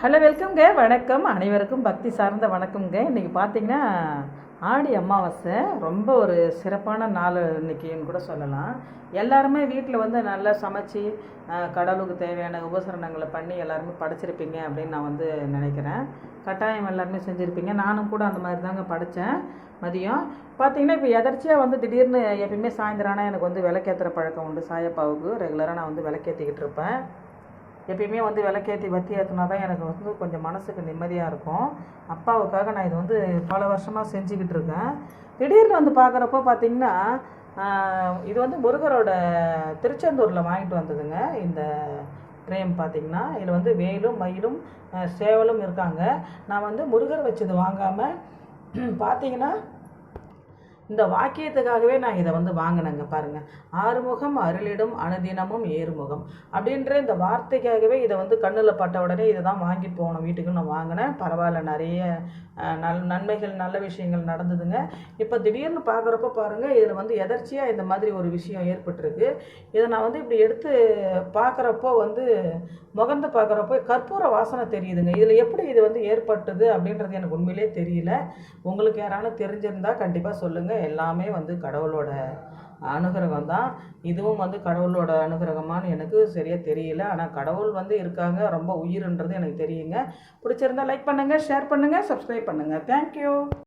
Hello வெல்கம்ங்க வணக்கம். அனைவருக்கும் பக்தி சார்ந்த வணக்கம்ங்க. இன்றைக்கி பார்த்தீங்கன்னா ஆடி அமாவாசை. ரொம்ப ஒரு சிறப்பான நாள் இன்னைக்குன்னு கூட சொல்லலாம். எல்லாருமே வீட்டில் வந்து நல்லா சமைச்சு கடவுளுக்கு தேவையான உபசரணங்களை பண்ணி எல்லாருமே படைச்சிருப்பீங்க அப்படின்னு நான் வந்து நினைக்கிறேன். கட்டாயம் எல்லாருமே செஞ்சுருப்பீங்க. நானும் கூட அந்த மாதிரி தாங்க படித்தேன் மதியம். பார்த்தீங்கன்னா இப்போ எதர்ச்சியாக வந்து திடீர்னு எப்பயுமே சாயந்தரம் ஆனால் எனக்கு வந்து விளக்கேற்றுற பழக்கம் உண்டு. சாயப்பாவுக்கு. ரெகுலராக நான் வந்து விளக்கேற்றிக்கிட்டு இருப்பேன். எப்பயுமே வந்து விளக்கேற்றி வத்தி ஏற்றினா தான் எனக்கு வந்து கொஞ்சம் மனசுக்கு நிம்மதியாக இருக்கும். அப்பாவுக்காக நான் இது வந்து பல வருஷமாக செஞ்சுக்கிட்டு இருக்கேன். திடீர்னு வந்து பார்க்குறப்போ பார்த்திங்கன்னா இது வந்து முருகரோட திருச்செந்தூரில் வாங்கிட்டு வந்ததுங்க. இந்த ஃப்ரேம் பார்த்தீங்கன்னா இதில் வந்து வேலும் மயிலும் சேவலும் இருக்காங்க. நான் வந்து முருகர் வச்சது வாங்காமல் பார்த்தீங்கன்னா இந்த வாக்கியத்துக்காகவே நான் இதை வந்து வாங்கினேங்க பாருங்கள் ஆறுமுகம் அருளிடும் அனுதினமும் ஏறுமுகம். அப்படின்ற இந்த வார்த்தைக்காகவே இதை வந்து கண்ணில் பட்ட உடனே இதை தான் வாங்கி போகணும் வீட்டுக்கு நான் வாங்கினேன். பரவாயில்ல நிறைய நல் நன்மைகள் நல்ல விஷயங்கள் நடந்ததுங்க. இப்போ திடீர்னு பார்க்குறப்ப பாருங்கள் இதில் வந்து எதர்ச்சியாக இந்த மாதிரி ஒரு விஷயம் ஏற்பட்டிருக்கு. இதை நான் வந்து இப்படி எடுத்து பார்க்குறப்போ வந்து முகந்து பார்க்குறப்போ கற்பூர வாசனை தெரியுதுங்க. இதில் எப்படி இது வந்து ஏற்பட்டது அப்படின்றது எனக்கு உண்மையிலே தெரியல. உங்களுக்கு யாராலும் தெரிஞ்சிருந்தால் கண்டிப்பாக சொல்லுங்கள் எல்லாமே வந்து கடவுளோட அனுகிரகம் தான். இதுவும் வந்து கடவுளோட அனுகிரகமானு எனக்கு சரியாக தெரியல. ஆனால் கடவுள் வந்து இருக்காங்க. ரொம்ப உயிர்ன்றது எனக்கு தெரியுங்க. பிடிச்சிருந்தா லைக் பண்ணுங்கள் ஷேர் பண்ணுங்கள் சப்ஸ்கிரைப் பண்ணுங்கள் தேங்க்யூ